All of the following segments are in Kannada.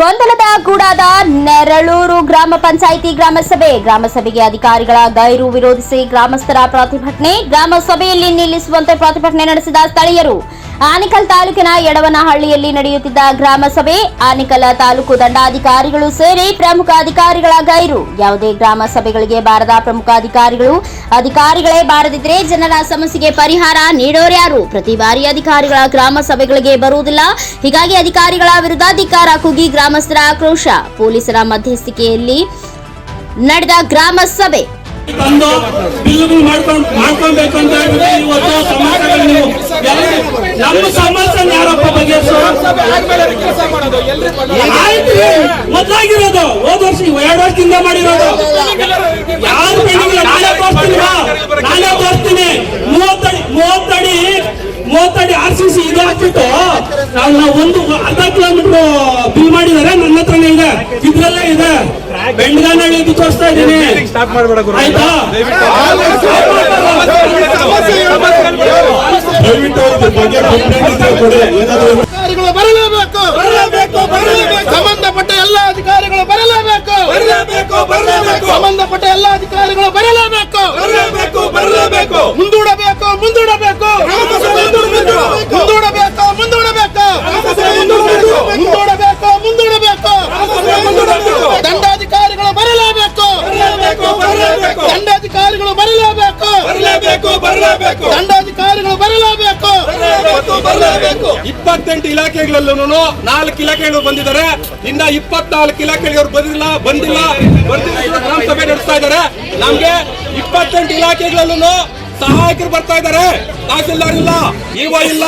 ಗೊಂದಲದ ಗೂಡಾದ ನೆರಳೂರು ಗ್ರಾಮ ಪಂಚಾಯಿತಿ ಗ್ರಾಮಸಭೆ ಗ್ರಾಮಸಭೆಗೆ ಗ್ರಾಮ ಸಭೆಗೆ ಅಧಿಕಾರಿಗಳ ಗೈರು ವಿರೋಧಿಸಿ ಗ್ರಾಮಸ್ಥರ ಪ್ರತಿಭಟನೆ. ಗ್ರಾಮಸಭೆಯಲ್ಲಿ ನಿಲ್ಲಿಸುವಂತೆ ಪ್ರತಿಭಟನೆ ನಡೆಸಿದ ಸ್ಥಳೀಯರು. ಆನಿಕಲ್ ತಾಲೂಕಿನ ಯಡವನಹಳ್ಳಿಯಲ್ಲಿ ನಡೆಯುತ್ತಿದ್ದ ಗ್ರಾಮ ಸಭೆ ಆನಿಕಲ್ ತಾಲೂಕು ದಂಡಾಧಿಕಾರಿಗಳು ಸೇರಿ ಪ್ರಮುಖ ಅಧಿಕಾರಿಗಳ ಗೈರು. ಯಾವುದೇ ಗ್ರಾಮ ಸಭೆಗಳಿಗೆ ಬಾರದ ಪ್ರಮುಖ ಅಧಿಕಾರಿಗಳು, ಅಧಿಕಾರಿಗಳೇ ಬಾರದಿದ್ರೆ ಜನರ ಸಮಸ್ಯೆಗೆ ಪರಿಹಾರ ನೀಡೋರ್ಯಾರು ಪ್ರತಿ ಬಾರಿ ಅಧಿಕಾರಿಗಳ ಗ್ರಾಮ ಸಭೆಗಳಿಗೆ ಬರುವುದಿಲ್ಲ. ಹೀಗಾಗಿ ಅಧಿಕಾರಿಗಳ ವಿರುದ್ಧ ಧಿಕ್ಕಾರ ಕುಗಿ ಗ್ರಾಮಸ್ಥರ ಆಕ್ರೋಶ. ಪೊಲೀಸರ ಮಧ್ಯಸ್ಥಿಕೆಯಲ್ಲಿ ನಡೆದ ಗ್ರಾಮ ಸಭೆ. ತಂದು ಬಿಲ್ಗಳು ಮಾಡ್ಕೊಂಡು ಮಾಡ್ಕೊಬೇಕು ಅಂತ ಹೇಳಿದ್ರೆ ಇವತ್ತು ಸಮಸ್ಯೆಗಳು ನೀವು ನಮ್ಮ ಸಮಸ್ಯೆ ಯಾರಪ್ಪ ಬಗ್ಗೆ ಮೊದಲಾಗಿರೋದು. ಹೋದ ವರ್ಷ ಎರಡು ವರ್ಷದಿಂದ ಮಾಡಿರೋದು. ಯಾರು ಬೆಳಿಗ್ಗೆ ನಾನೇ ತೋರಿಸ್ತೀನಿ ನಾಳೆ ತೋರಿಸ್ತೀನಿ. ಮೂವತ್ತಡಿ ಮೂವತ್ತಡಿ ಮೂವತ್ತಡಿ ಆರ್ ಸಿ ಸಿ ಇದು ಹಾಕಿಟ್ಟು ನಾವು ಒಂದು ಅರ್ಧ ಕಿಲೋಮೀಟರ್ ಬಿಲ್ ಮಾಡಿದ್ದಾರೆ. ನನ್ನ ಹತ್ರನೇ ಇದೆ. ಇದ್ರಲ್ಲೇ ಇದೆ. ಬೆಂಡ್ಗಾನಹಳ್ಳಿ ಇದು ತೋರಿಸ್ತಾ ಇದ್ದೀನಿ ಸ್ಟಾರ್ಟ್ ಮಾಡಬೇಡ ಗುರು ಆಯ್ತಾ ದಯವಿಟ್ಟು ಇದ್ರ ಬಗ್ಗೆ ಕಂಪ್ಲೇಂಟ್ ಇದ್ರೆ ಕೊಡಿ ಏನಾದ್ರು ಅಧಿಕಾರಿಗಳು ಬರಲೇಬೇಕು ಬರಲೇಬೇಕು, ಬರಲೇಬೇಕು. ಸಂಬಂಧಪಟ್ಟ ಎಲ್ಲ ಅಧಿಕಾರಿಗಳು ಬರಲೇಬೇಕು ಬರಲೇಬೇಕು, ಬರಲೇಬೇಕು. ಸಂಬಂಧಪಟ್ಟ ಎಲ್ಲ ಅಧಿಕಾರಿಗಳು ಬರಲೇಬೇಕು ಬರಲೇಬೇಕು ಬರಲೇಬೇಕು ಮುಂದೂಡಬೇಕು ಮುಂದೂಡಬೇಕು ಗ್ರಾಮಸಭೆ ಮುಂದೂಡಬೇಕು. ಮುಂದೂಡಬೇಕು ಮುಂದೂಡಬೇಕು ಮುಂದೂಡಬೇಕು. ಮುಂದೂಡಬೇಕು ಮುಂದೂಡಬೇಕು ಗ್ರಾಮಸಭೆ ಮುಂದೂಡಬೇಕು. ದಂಡಾಧಿಕಾರಿಗಳು ಬರಲೇಬೇಕು ಬರಲೇಬೇಕು, ಬರಲೇಬೇಕು. ದಂಡಾಧಿಕಾರಿಗಳು ಬರಲೇಬೇಕು ಬರಲೇಬೇಕು ಬರಲೇಬೇಕು ದಂಡಾಧಿಕಾರಿಗಳು ಬರಲೇಬೇಕು ಬರಲೇಬೇಕು ಬರಲೇಬೇಕು ಇಪ್ಪತ್ತೆಂಟು ಇಲಾಖೆಗಳಲ್ಲೂ ನಾಲ್ಕು ಇಲಾಖೆಗಳು ಬಂದಿದ್ದಾರೆ. ಇನ್ನ ಇಪ್ಪತ್ನಾಲ್ಕು ಇಲಾಖೆಗಳು ಬಂದಿಲ್ಲ ಬಂದಿಲ್ಲ ಬಂದಿಲ್ಲ ಗ್ರಾಮ ಸಭೆ ನಡೆಸ್ತಾ ಇದ್ದಾರೆ. ನಮ್ಗೆ ಇಪ್ಪತ್ತೆಂಟು ಇಲಾಖೆಗಳಲ್ಲೂ ಸಹಾಯಕರು ಬರ್ತಾ ಇದ್ದಾರೆ. ತಹಸೀಲ್ದಾರ್ ಇಲ್ಲ ಇವ ಇಲ್ಲ,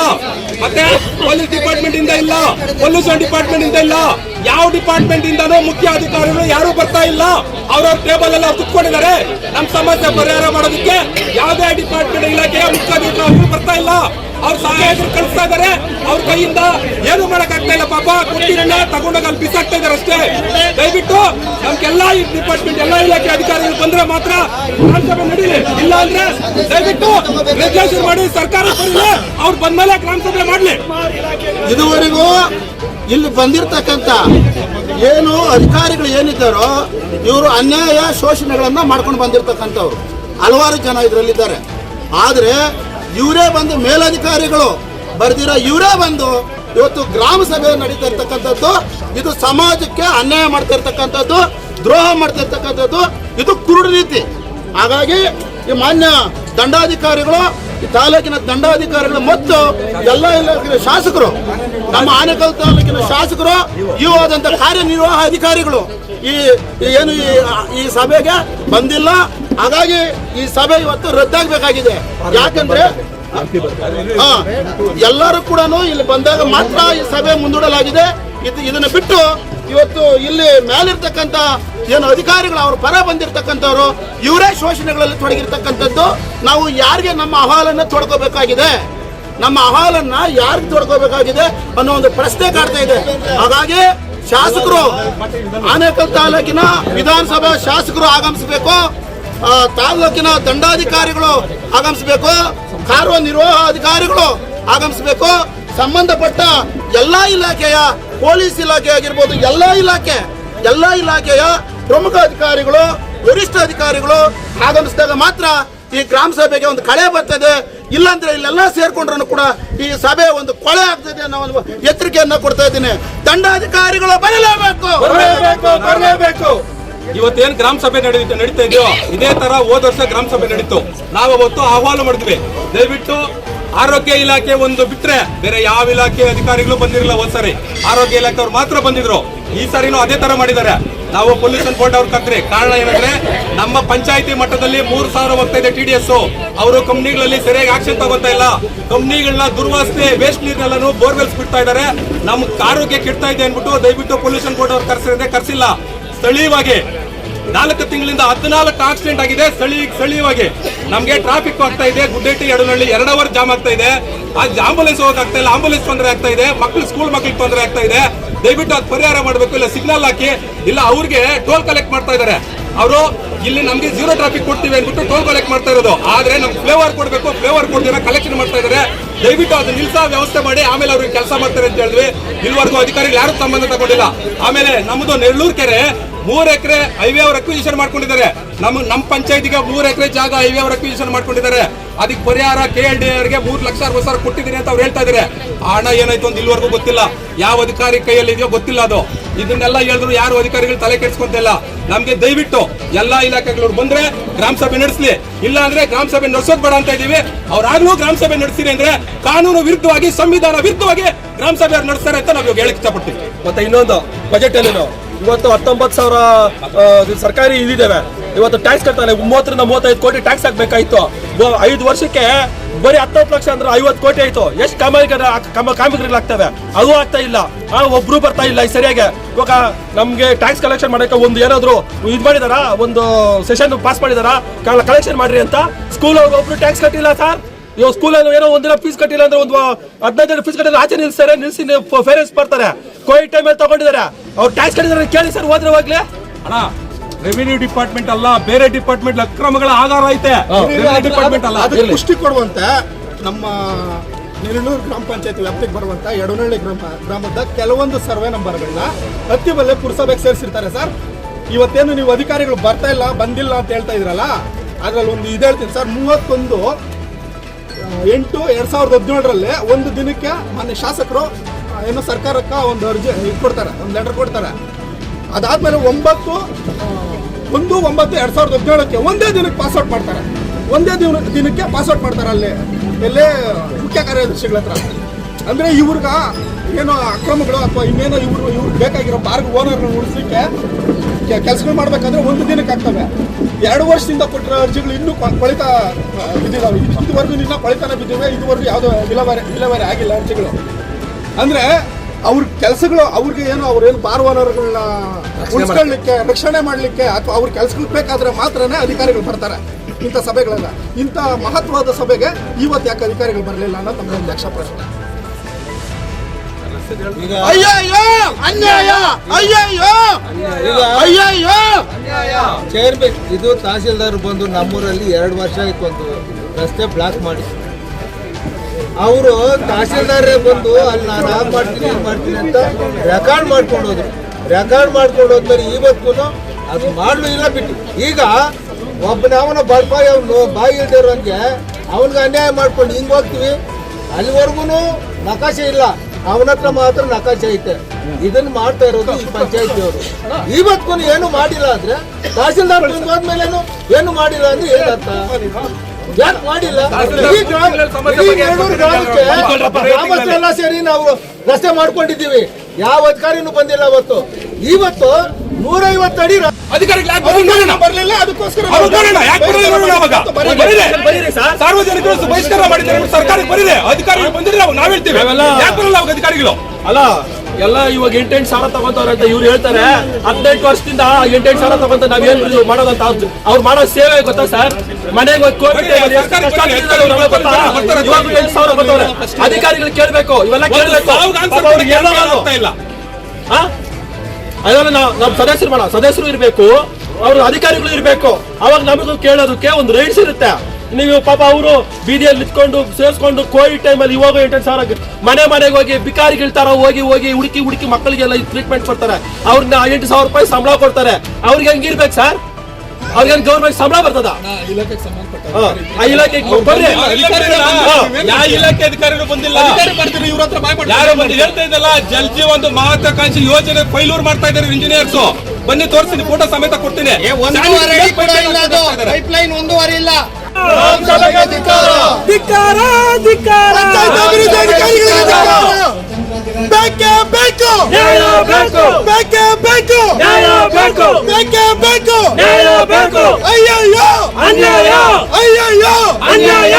ಮತ್ತೆ ಪೊಲೀಸ್ ಡಿಪಾರ್ಟ್ಮೆಂಟ್ ಇಂದ ಇಲ್ಲ, ಪೊಲ್ಯೂಷನ್ ಡಿಪಾರ್ಟ್ಮೆಂಟ್ ಇಂದ ಇಲ್ಲ, ಯಾವ ಡಿಪಾರ್ಟ್ಮೆಂಟ್ ಇಂದನೂ ಮುಖ್ಯ ಅಧಿಕಾರಿಗಳು ಯಾರು ಬರ್ತಾ ಇಲ್ಲ. ಅವ್ರವ್ರ ಟೇಬಲ್ ಎಲ್ಲ ಕುತ್ಕೊಂಡಿದ್ದಾರೆ. ನಮ್ಮ ಸಮಸ್ಯೆ ಪರಿಹಾರ ಮಾಡೋದಕ್ಕೆ ಯಾವುದೇ ಡಿಪಾರ್ಟ್ಮೆಂಟ್ ಇಲಾಖೆಯ ಮುಖ್ಯ ಅಧಿಕಾರಿಗಳು ಬರ್ತಾ ಇಲ್ಲ. ಅವ್ರ ಸಹಾಯಕರು ಕಳಿಸ್ತಾ ಇದಾರೆ ಅವ್ರ ಕೈಯಿಂದ ಏನು ಮಾಡಕ್ ಆಗ್ತಾ ಇಲ್ಲ ಪಾಪ. ಕೊಟ್ಟಿರನ್ನ ತಗೊಂಡಾಗ ಅಲ್ಲಿ ಬಿಸಾಕ್ತಾ ಇದಾರೆ ಅಷ್ಟೇ. ದಯವಿಟ್ಟು ನಮ್ಗೆಲ್ಲಾ ಈ ಡಿಪಾರ್ಟ್ಮೆಂಟ್ ಎಲ್ಲಾ ಇಲಾಖೆ ಅಧಿಕಾರಿಗಳು ಬಂದ್ರೆ ಮಾತ್ರ ಗ್ರಾಮಸಭೆ ನಡೀಲಿ. ಇಲ್ಲ ಅಂದ್ರೆ ದಯವಿಟ್ಟು ರೆಗ್ಯುಲೇಷನ್ ಮಾಡಿ ಸರ್ಕಾರ ಅವ್ರು ಬಂದ್ಮೇಲೆ ಗ್ರಾಮಸಭೆ ಮಾಡ್ಲಿ. ಇದುವರೆಗೂ ಇಲ್ಲಿ ಬಂದಿರತಕ್ಕಂತ ಏನು ಅಧಿಕಾರಿಗಳು ಏನಿದ್ದಾರೋ ಇವರು ಅನ್ಯಾಯ ಶೋಷಣೆಗಳನ್ನ ಮಾಡ್ಕೊಂಡು ಬಂದಿರತಕ್ಕಂಥವ್ರು. ಹಲವಾರು ಜನ ಇದರಲ್ಲಿದ್ದಾರೆ. ಆದ್ರೆ ಇವರೇ ಬಂದು ಮೇಲಧಿಕಾರಿಗಳು ಬರ್ದಿರೋ, ಇವರೇ ಬಂದು ಇವತ್ತು ಗ್ರಾಮ ಸಭೆ ನಡೀತಾ ಇರ್ತಕ್ಕಂಥದ್ದು ಇದು ಸಮಾಜಕ್ಕೆ ಅನ್ಯಾಯ ಮಾಡ್ತಾ ಇರ್ತಕ್ಕಂಥದ್ದು ದ್ರೋಹ ಮಾಡ್ತಾ ಇರ್ತಕ್ಕಂಥದ್ದು ಇದು ಕುರುಡು ರೀತಿ ಹಾಗಾಗಿ ಈ ಮಾನ್ಯ ದಂಡಾಧಿಕಾರಿಗಳು, ಈ ತಾಲೂಕಿನ ದಂಡಾಧಿಕಾರಿಗಳು ಮತ್ತು ಎಲ್ಲ ಇಲಾಖೆಯ ಶಾಸಕರು, ನಮ್ಮ ಆನೇಕಲ್ ತಾಲೂಕಿನ ಶಾಸಕರು, ಈ ಆದಂತ ಕಾರ್ಯನಿರ್ವಾಹ ಅಧಿಕಾರಿಗಳು ಈ ಏನು ಈ ಸಭೆಗೆ ಬಂದಿಲ್ಲ. ಹಾಗಾಗಿ ಈ ಸಭೆ ಇವತ್ತು ರದ್ದಾಗಬೇಕಾಗಿದೆ. ಯಾಕಂದ್ರೆ ಹಾ ಎಲ್ಲರೂ ಕೂಡ ಇಲ್ಲಿ ಬಂದಾಗ ಮಾತ್ರ ಈ ಸಭೆ ಮುಂದೂಡಲಾಗಿದೆ. ಇದು ಇದನ್ನು ಬಿಟ್ಟು ಇವತ್ತು ಇಲ್ಲಿ ಮೇಲಿರ್ತಕ್ಕಂಥ ಏನು ಅಧಿಕಾರಿಗಳು ಅವರು ಪರ ಬಂದಿರತಕ್ಕಂಥವ್ರು ಇವರೇ ಶೋಷಣೆಗಳಲ್ಲಿ ತೊಡಗಿರ್ತಕ್ಕಂಥದ್ದು. ನಾವು ಯಾರಿಗೆ ನಮ್ಮ ಅಹವಾಲನ್ನ ತೊಡ್ಕೋಬೇಕಾಗಿದೆ? ನಮ್ಮ ಅಹವಾಲನ್ನ ಯಾರಿಗೆ ತೊಡ್ಕೋಬೇಕಾಗಿದೆ ಅನ್ನೋ ಒಂದು ಪ್ರಶ್ನೆ ಕಾಡ್ತಾ ಇದೆ. ಹಾಗಾಗಿ ಶಾಸಕರು ಆನೇಕಲ್ ತಾಲೂಕಿನ ವಿಧಾನಸಭಾ ಶಾಸಕರು ಆಗಮಿಸಬೇಕು. ತಾಲೂಕಿನ ದಂಡಾಧಿಕಾರಿಗಳು ಆಗಮಿಸಬೇಕು ಕಾರ್ಯನಿರ್ವಾಹ ಅಧಿಕಾರಿಗಳು ಆಗಮಿಸಬೇಕು. ಸಂಬಂಧಪಟ್ಟ ಎಲ್ಲ ಇಲಾಖೆಯ ಪೊಲೀಸ್ ಇಲಾಖೆ ಆಗಿರ್ಬೋದು, ಎಲ್ಲ ಇಲಾಖೆ, ಎಲ್ಲ ಇಲಾಖೆಯ ಪ್ರಮುಖ ಅಧಿಕಾರಿಗಳು, ವರಿಷ್ಠ ಅಧಿಕಾರಿಗಳು ಆಗಮಿಸಿದಾಗ ಮಾತ್ರ ಈ ಗ್ರಾಮ ಸಭೆಗೆ ಒಂದು ಕಳೆ ಬರ್ತದೆ. ಇಲ್ಲಾಂದ್ರೆ ಇಲ್ಲೆಲ್ಲ ಸೇರ್ಕೊಂಡ್ರೂ ಕೂಡ ಈ ಸಭೆ ಒಂದು ಕೊಳೆ ಆಗ್ತದೆ ಅನ್ನೋ ಒಂದು ಎಚ್ಚರಿಕೆಯನ್ನ ಕೊಡ್ತಾ ಇದ್ದೀನಿ. ದಂಡಾಧಿಕಾರಿಗಳು ಬರಲೇಬೇಕು. ಬರಲೇಬೇಕು ಬರಲೇಬೇಕು. ಇವತ್ತೇನ್ ಗ್ರಾಮ ಸಭೆ ನಡೀತು ನಡೀತಾ ಇದೆಯೋ, ಇದೇ ತರ ಹೋದ ವರ್ಷ ಗ್ರಾಮ ಸಭೆ ನಡೀತು. ನಾವು ಅವತ್ತು ಆಹ್ವಾನ ಮಾಡಿದ್ವಿ. ದಯವಿಟ್ಟು ಆರೋಗ್ಯ ಇಲಾಖೆ ಒಂದು ಬಿಟ್ರೆ ಬೇರೆ ಯಾವ ಇಲಾಖೆ ಅಧಿಕಾರಿಗಳು ಬಂದಿರಲಿಲ್ಲ ಒಂದ್ಸರಿ. ಆರೋಗ್ಯ ಇಲಾಖೆ ಅವ್ರು ಮಾತ್ರ ಬಂದಿದ್ರು. ಈ ಸಾರಿನೂ ಅದೇ ತರ ಮಾಡಿದ್ದಾರೆ. ನಾವು ಪೊಲ್ಯೂಷನ್ ಬೋರ್ಡ್ ಅವ್ರು ಕರ್ದ್ರಿ. ಕಾರಣ ಏನಂದ್ರೆ, ನಮ್ಮ ಪಂಚಾಯತಿ ಮಟ್ಟದಲ್ಲಿ ಮೂರು ಸಾವಿರ ಹೋಗ್ತಾ ಇದೆ ಟಿ ಡಿ ಎಸ್ ಅವರು ಕಂಪ್ನಿಗಳಲ್ಲಿ ಸರಿಯಾಗಿ ಆಕ್ಷನ್ ತಗೋತಾ ಇಲ್ಲ. ಕಂಪ್ನಿಗಳನ್ನ ದುರ್ವಾಸನೆ ವೇಸ್ಟ್ ನೀರ್ನೆಲ್ಲೂ ಬೋರ್ವೆಲ್ಸ್ ಬಿಡ್ತಾ ಇದ್ದಾರೆ. ನಮ್ ಆರೋಗ್ಯ ಕೆಡ್ತಾ ಇದೆ ಅನ್ಬಿಟ್ಟು ದಯವಿಟ್ಟು ಪೊಲ್ಯೂಷನ್ ಬೋರ್ಡ್ ಅವ್ರು ಕರ್ಸಿದ್ರೆ ಕರ್ಸಿಲ್ಲ. ಸ್ಥಳೀಯವಾಗಿ ನಾಲ್ಕು ತಿಂಗಳಿಂದ ಹದಿನಾಲ್ಕು ಆಕ್ಸಿಡೆಂಟ್ ಆಗಿದೆ. ಸ್ಥಳೀಯ ಸ್ಥಳೀಯವಾಗಿ ನಮಗೆ ಟ್ರಾಫಿಕ್ ಆಗ್ತಾ ಇದೆ. ಗುಡ್ಡೆಟ್ಟಿ ಎಡನಳ್ಳಿ ಎರಡು ಅವರ್ ಜಾಮ್ ಆಗ್ತಾ ಇದೆ. ಆಂಬುಲೆನ್ಸ್ ಹೋಗಕ್ ಆಗ್ತಾ ಇಲ್ಲ. ಆಂಬುಲೆನ್ಸ್ ತೊಂದರೆ ಆಗ್ತಾ ಇದೆ. ಮಕ್ಳು ಸ್ಕೂಲ್ ಮಕ್ಳಿಗೆ ತೊಂದರೆ ಆಗ್ತಾ ಇದೆ. ದಯವಿಟ್ಟು ಅದು ಪರಿಹಾರ ಮಾಡಬೇಕು. ಇಲ್ಲ ಸಿಗ್ನಲ್ ಹಾಕಿ. ಇಲ್ಲ, ಅವ್ರಿಗೆ ಟೋಲ್ ಕಲೆಕ್ಟ್ ಮಾಡ್ತಾ ಇದ್ದಾರೆ. ಅವರು ಇಲ್ಲಿ ನಮಗೆ ಜೀರೋ ಟ್ರಾಫಿಕ್ ಕೊಡ್ತೀವಿ ಅಂದ್ಬಿಟ್ಟು ಟೋಲ್ ಕಲೆಕ್ಟ್ ಮಾಡ್ತಾ ಇರೋದು. ಆದ್ರೆ ನಮ್ಗೆ ಫ್ಲೇವರ್ ಕೊಡ್ಬೇಕು ಫ್ಲೇವರ್ ಕೊಡ್ದಿರ ಕಲೆಕ್ಷನ್ ಮಾಡ್ತಾ ಇದಾರೆ ದಯವಿಟ್ಟು ಅದು ನಿಲ್ಸೋ ವ್ಯವಸ್ಥೆ ಮಾಡಿ, ಆಮೇಲೆ ಅವ್ರಿಗೆ ಕೆಲಸ ಮಾಡ್ತಾರೆ ಅಂತ ಹೇಳಿದ್ವಿ. ಇಲ್ಲಿವರೆಗೂ ಅಧಿಕಾರಿಗಳು ಯಾರು ಸಂಬಂಧ ತಗೊಂಡಿಲ್ಲ. ಆಮೇಲೆ ನಮ್ದು ನೆರಳೂರು ಕೆರೆ ಮೂರ್ ಎಕರೆ ಹೈವೇ ಅವ್ರ ಅಕ್ವಿಜಿಷನ್ ಮಾಡ್ಕೊಂಡಿದ್ದಾರೆ. ನಮ್ಮ ನಮ್ಮ ಪಂಚಾಯತಿಗೆ ಮೂರು ಎಕರೆ ಜಾಗ ಹೈವೇ ಅವ್ರ ಅಕ್ವಿಜಿಷನ್ ಮಾಡ್ಕೊಂಡಿದ್ದಾರೆ. ಅದಕ್ಕೆ ಪರಿಹಾರ ಕೆ ಎಲ್ ಡಿ ಅವರಿಗೆ ಮೂರು ಲಕ್ಷ ಅರವತ್ತು ಸಾವಿರ ಕೊಟ್ಟಿದ್ದೀನಿ ಅಂತ ಅವ್ರು ಹೇಳ್ತಾ ಇದ್ದಾರೆ. ಆ ಹಣ ಏನಾಯ್ತು ಅಂತ ಇಲ್ಲಿವರೆಗೂ ಗೊತ್ತಿಲ್ಲ. ಯಾವ ಅಧಿಕಾರಿ ಕೈಯಲ್ಲಿ ಇದೆಯೋ ಗೊತ್ತಿಲ್ಲ ಅದು. ಇದನ್ನೆಲ್ಲ ಹೇಳಿದ್ರು ಯಾರು ಅಧಿಕಾರಿಗಳು ತಲೆ ಕೆಡಿಸ್ಕೊಂತಿಲ್ಲ ನಮಗೆ ದಯವಿಟ್ಟು ಎಲ್ಲಾ ಇಲಾಖೆಗಳು ಬಂದ್ರೆ ಗ್ರಾಮ ಸಭೆ ನಡೆಸಲಿ. ಇಲ್ಲ ಅಂದ್ರೆ ಗ್ರಾಮ ಸಭೆ ನಡೆಸೋದ್ ಬೇಡ ಅಂತ ಇದೀವಿ ಅವ್ರಾಗ್ಲೂ ಗ್ರಾಮ ಸಭೆ ನಡೆಸಿರಿ ಅಂದ್ರೆ ಕಾನೂನು ವಿರುದ್ಧವಾಗಿ, ಸಂವಿಧಾನ ವಿರುದ್ಧವಾಗಿ ಗ್ರಾಮ ಸಭೆ ನಡೆಸ್ತಾರೆ ಅಂತ ನಾವು ಹೇಳಕ್ ಇಷ್ಟಪಡ್ತೀವಿ. ಮತ್ತೆ ಇನ್ನೊಂದು ಬಜೆಟ್ ಅಲ್ಲಿ ಇವತ್ತು ಹತ್ತೊಂಬತ್ತು ಸಾವಿರ ಸರ್ಕಾರಿ ಇದಿದ್ದೇವೆ ಇವತ್ತು ಟ್ಯಾಕ್ಸ್ ಕಟ್ತಾನೆ. ಮೂವತ್ತರಿಂದ ಮೂವತ್ತೈದು ಕೋಟಿ ಟ್ಯಾಕ್ಸ್ ಹಾಕ್ಬೇಕಾಯ್ತು. ಐದು ವರ್ಷಕ್ಕೆ ಬರೀ ಹತ್ತೊಂಬತ್ತು ಲಕ್ಷ ಅಂದ್ರೆ ಐವತ್ತು ಕೋಟಿ ಆಯ್ತು. ಎಷ್ಟು ಕಾಮಗಾರಿ ಕಾಮಗಾರಿಗಳು ಆಗ್ತವೆ? ಅದು ಆಗ್ತಾ ಇಲ್ಲ. ಆ, ಒಬ್ರು ಬರ್ತಾ ಇಲ್ಲ ಸರಿಯಾಗಿ. ಇವಾಗ ನಮ್ಗೆ ಟ್ಯಾಕ್ಸ್ ಕಲೆಕ್ಷನ್ ಮಾಡಕ್ಕೆ ಒಂದು ಏನಾದ್ರು ಇದು ಮಾಡಿದಾರ? ಒಂದು ಸೆಷನ್ ಪಾಸ್ ಮಾಡಿದಾರ? ಕಲೆಕ್ಷನ್ ಮಾಡ್ರಿ ಅಂತ. ಸ್ಕೂಲ್ ಒಬ್ರು ಟ್ಯಾಕ್ಸ್ ಕಟ್ಟಿಲ್ಲ ಸರ್ ಇವಾಗ ಸ್ಕೂಲಲ್ಲಿ ಏನೋ ಒಂದಿನ ಫೀಸ್ ಕಟ್ಟಿಲ್ಲ ಅಂದ್ರೆ ಒಂದು ಹದಿನೈದು ದಿನ ಫೀಸ್ ಕಟ್ಟಿಲ್ಲ ಆಚೆ ನಿಲ್ಸ್ತಾರೆ, ನಿಲ್ಸಿ ಫೇರೆನ್ಸ್ ಬರ್ತಾರೆ ಕೋವಿಡ್ ಟೈಮಲ್ಲಿ ತಗೊಂಡಿದ್ದಾರೆ. ಅವ್ರು ಟ್ಯಾಕ್ಸ್ ಕಟ್ಟಿದ್ರೆ ಕೇಳಿ ಸರ್ ಹೋದ್ರೆ ಹೋಗ್ಲಿ. ಅಣ್ಣ ರೆವಿನ್ಯೂ ಡಿಪಾರ್ಟ್ಮೆಂಟ್ ಅಲ್ಲ ಬೇರೆ ಡಿಪಾರ್ಟ್ಮೆಂಟ್ ಅಕ್ರಮಗಳ ಆಧಾರ ಐತೆ. ಡಿಪಾರ್ಟ್ಮೆಂಟ್ ಅಲ್ಲ. ಅದಕ್ಕೆ ಪುಷ್ಟಿ ಕೊಡುವಂತ ನಮ್ಮ ನೆರಳೂರು ಗ್ರಾಮ ಪಂಚಾಯತ್ ವ್ಯಾಪ್ತಿಗೆ ಬರುವಂತ ಯಡನಹಳ್ಳಿ ಗ್ರಾಮ ಗ್ರಾಮದ ಕೆಲವೊಂದು ಸರ್ವೆ ನಂಬರ್ಗಳನ್ನ ಹತ್ತಿಬಲ್ಲೆ ಪುರಸಭೆಗೆ ಸೇರಿಸಿರ್ತಾರೆ ಸರ್. ಇವತ್ತೇನು ನೀವು ಅಧಿಕಾರಿಗಳು ಬರ್ತಾ ಇಲ್ಲ ಬಂದಿಲ್ಲ ಅಂತ ಹೇಳ್ತಾ ಇದ್ರಲ್ಲ ಅದ್ರಲ್ಲಿ ಒಂದು ಇದು ಹೇಳ್ತೀನಿ ಸರ್. ಮೂವತ್ತೊಂದು ಎಂಟು ಎರಡ್ ಸಾವಿರದ ಹದಿನೇಳರಲ್ಲಿ ಒಂದು ದಿನಕ್ಕೆ ಮಾನ್ಯ ಶಾಸಕರು ಏನು ಸರ್ಕಾರಕ್ಕೆ ಒಂದು ಅರ್ಜಿ ಇದು ಕೊಡ್ತಾರೆ, ಒಂದು ಲೆಟರ್ ಕೊಡ್ತಾರೆ. ಅದಾದ್ಮೇಲೆ ಒಂಬತ್ತು, ಒಂದು, ಒಂಬತ್ತು, ಎರಡು ಸಾವಿರದ ಹದಿನೇಳಕ್ಕೆ ಒಂದೇ ದಿನಕ್ಕೆ ಪಾಸ್ಔಟ್ ಮಾಡ್ತಾರೆ. ಒಂದೇ ದಿನ, ದಿನಕ್ಕೆ ಪಾಸ್ಔಟ್ ಮಾಡ್ತಾರೆ ಅಲ್ಲಿ ಎಲ್ಲೇ ಮುಖ್ಯ ಕಾರ್ಯದರ್ಶಿಗಳ ಹತ್ರ. ಅಂದ್ರೆ ಇವ್ರಿಗ ಏನೋ ಅಕ್ರಮಗಳು ಅಥವಾ ಇನ್ನೇನೋ ಇವ್ರು ಇವ್ರಿಗೆ ಬೇಕಾಗಿರೋ ಪಾರ್ಕ್ ಓನರ್ನ ಉಳಿಸ್ಲಿಕ್ಕೆ ಕೆಲಸಗಳು ಮಾಡ್ಬೇಕಂದ್ರೆ ಒಂದು ದಿನಕ್ಕೆ ಆಗ್ತವೆ. ಎರಡು ವರ್ಷದಿಂದ ಕೊಟ್ಟಿರೋ ಅರ್ಜಿಗಳು ಇನ್ನೂ ಕೊಳಿತ ಬಿದ್ದಿದ್ದಾವೆ ಇದುವರೆಗೂ ಇನ್ನೂ ಕೊಳಿತನ ಬಿದ್ದಿವೆ, ಇದುವರೆಗೂ ಯಾವುದೋ ವಿಲೇವಾರಿ ವಿಲೇವಾರಿ ಆಗಿಲ್ಲ ಅರ್ಜಿಗಳು. ಅಂದ್ರೆ ಅವ್ರ ಕೆಲಸಗಳು ಅವ್ರಿಗೆ ಏನು ಅವ್ರೇನು ಪಾರ್ವಾನರ್ಗಳನ್ನ ಉಳಿಸ್ಕೊಳ್ಳಿಕ್ಕೆ ರಕ್ಷಣೆ ಮಾಡಲಿಕ್ಕೆ ಅಥವಾ ಅವ್ರ ಕೆಲ್ಸಗಳು ಬೇಕಾದ್ರೆ ಮಾತ್ರನೇ ಅಧಿಕಾರಿಗಳು ಬರ್ತಾರೆ. ಇಂಥ ಸಭೆಗಳೆಲ್ಲ. ಇಂಥ ಮಹತ್ವದ ಸಭೆಗೆ ಇವತ್ತು ಯಾಕೆ ಅಧಿಕಾರಿಗಳು ಬರಲಿಲ್ಲ ಅನ್ನೋದು ನಮ್ಮ ಒಂದು ಲಕ್ಷ ಪ್ರಶ್ನೆ. ಅಯ್ಯಯ್ಯೋ! ಅನ್ಯಾಯ! ಅಯ್ಯಯ್ಯೋ! ಅಯ್ಯಯ್ಯೋ! ಚೇರ್ಮನ್ ಇದು ತಹಸೀಲ್ದಾರ್ ಬಂದು ನಮ್ಮೂರಲ್ಲಿ ಎರಡು ವರ್ಷ ಆಯ್ತು ಒಂದು ರಸ್ತೆ ಬ್ಲಾಕ್ ಮಾಡಿ ಅವರು ತಹಸೀಲ್ದಾರೇ ಬಂದು ಅಲ್ಲಿ ನಾನು ಆಗ ಮಾಡ್ತೀನಿ, ಇದು ಮಾಡ್ತೀನಿ ಅಂತ ರೆಕಾರ್ಡ್ ಮಾಡ್ಕೊಂಡು ಹೋದ್ರು ರೆಕಾರ್ಡ್ ಮಾಡ್ಕೊಂಡು ಹೋದ್ಮೇಲೆ ಇವತ್ತು ಅದು ಮಾಡಲು ಇಲ್ಲ ಬಿಟ್ಟು. ಈಗ ಒಬ್ಬನ ಅವನ ಬಡಪಾಯಿ ಅವನು ಬಾಯಿ ಇಲ್ದಿರೋಂಗೆ ಅವನಿಗೆ ಅನ್ಯಾಯ ಮಾಡ್ಕೊಂಡು ಹಿಂಗೆ ಹೋಗ್ತೀವಿ. ಅಲ್ಲಿವರೆಗೂ ನಕಾಶೆ ಇಲ್ಲ. ಅವನ ಹತ್ರ ಮಾತ್ರ ನಕಾಶೆ ಐತೆ. ಇದನ್ನ ಮಾಡ್ತಾ ಇರೋದು ಈ ಪಂಚಾಯತಿ ಅವರು ಇವತ್ತು ಏನು ಮಾಡಿಲ್ಲ ಅಂದ್ರೆ ತಹಸೀಲ್ದಾರ್ ಹೋದ್ಮೇಲೆ ಏನು ಮಾಡಿಲ್ಲ ಅಂದ್ರೆ ಏನರ್ಥ? ಯಾಕೆ ಮಾಡಿಲ್ಲ? ಗ್ರಾಮಸ್ಥರೆಲ್ಲ ಸೇರಿ ನಾವು ರಸ್ತೆ ಮಾಡ್ಕೊಂಡಿದ್ದೀವಿ. ಯಾವ ಅಧಿಕಾರಿನೂ ಬಂದಿಲ್ಲ ಅವತ್ತು. ಇವತ್ತು ನೂರೈವತ್ತು ಅಡಿ ಬಂದಿಲ್ಲ? ಬರಲಿಲ್ಲ? ಅದಕ್ಕೋಸ್ಕರ. ಸಾರ್ವಜನಿಕರು ಬಹಿಷ್ಕಾರ ಮಾಡಿದ್ದಾರೆ. ನೀವು ಸರ್ಕಾರಕ್ಕೆ ಬರೀದೆ ಅಧಿಕಾರಿಗಳು ಬಂದಿದ್ರೆ ಅವಾಗ ನಾವ್ ಹೇಳ್ತೀವಿ. ನಾವೆಲ್ಲ- ಯಾಕೆ ಬರಲ್ಲ ಅಧಿಕಾರಿಗಳು? ಅಲ್ಲ. ಎಲ್ಲ ಇವಾಗ ಎಂಟೆಂಟು ಸಾವಿರ ತಗೊಂತವ್ರೆ ಅಂತ ಇವ್ರು ಹೇಳ್ತಾರೆ. ಹದಿನೆಂಟು ವರ್ಷದಿಂದ ಎಂಟೆಂಟು ಸಾವಿರ ತಗೊಂತ ನಾವೇನ್ ಏನ್ ಮಾಡೋದಂತ ಅವ್ರು- ಅವ್ರು ಮಾಡೋ ಸೇವೆ ಗೊತ್ತಾ ಸರ್? ಮನೆಗೆ ಸಾವಿರ ಬರ್ತಾವ್ರೆ ಅಧಿಕಾರಿಗಳು ಕೇಳ್ಬೇಕು ಇವೆಲ್ಲ ಕೇಳಬೇಕು? ಅದನ್ನ ನಾವು ನಮ್ ಸದಸ್ಯರು ಮಾಡ ಸದಸ್ಯರು ಇರಬೇಕು ಅವ್ರ ಅಧಿಕಾರಿಗಳು ಇರಬೇಕು. ಅವಾಗ ನಮಗೂ ಕೇಳೋದಕ್ಕೆ ಒಂದು ರೈಟ್ಸ್ ಇರುತ್ತೆ. ನೀವು ಪಾಪ ಅವರು ಬೀದಿಯಲ್ಲಿ ನಿಂತ್ಕೊಂಡು ಸೇರಿಸ್ಕೊಂಡು ಕೋವಿಡ್ ಟೈಮಲ್ಲಿ ಇವಾಗ ಎಂಟು ಸಾವಿರ ಮನೆ ಮನೆಗೆ ಹೋಗಿ ಬಿಕಾರಿಗಳ ತರ ಹೋಗಿ ಹೋಗಿ ಹುಡುಕಿ ಹುಡುಕಿ ಮಕ್ಕಳಿಗೆಲ್ಲ ಟ್ರೀಟ್ಮೆಂಟ್ ಕೊಡ್ತಾರೆ. ಅವ್ರನ್ನ ಎಂಟು ಸಾವಿರ ರೂಪಾಯಿ ಸಂಬಳ ಕೊಡ್ತಾರೆ. ಅವ್ರಿಗೆ ಹೆಂಗಿರ್ಬೇಕು ಸರ್ ಅವ್ರಿಗೆ ಗೌರ್ಮೆಂಟ್ ಸಂಬಳ ಬರ್ತದ? ಆ ಇಲಾಖೆಗೆ ಬರ್ರಿ. ಯಾವ ಇಲಾಖೆ ಅಧಿಕಾರಿಗಳು ಬಂದಿಲ್ಲ? ಇವ್ರ ಹತ್ರ ಯಾರು ಬಂದು ಹೇಳ್ತಾ ಇದ್ದಲ್ಲ ಜಲ್ ಜೀವನ್ ಮಹತ್ವಾಕಾಂಕ್ಷಿ ಯೋಜನೆ ಫೈಲೂರ್ ಮಾಡ್ತಾ ಇದ್ದಾರೆ ಇಂಜಿನಿಯರ್ಸ್ ಬನ್ನಿ ತೋರಿಸ್ತೀನಿ ಫೋಟೋ ಸಮೇತ ಕೊಡ್ತೀನಿ. ಪೈಪ್ ಲೈನ್ ಒಂದೂವರೆ ಇಲ್ಲ. ಧಿಕ್ಕಾರ. ಧಿಕ್ಕಾರ. ಬೇಕೇ ಬೇಕು. ನ್ಯಾಯ ಬೇಕು. ಬೇಕೇ ಬೇಕು. ನ್ಯಾಯ ಬೇಕು. ಬೇಕೇ ಬೇಕು. ನ್ಯಾಯ ಬೇಕು. ಅಯ್ಯಯ್ಯೋ. ಅನ್ಯಾಯ. ಅಯ್ಯಯ್ಯೋ. ಅನ್ಯಾಯ.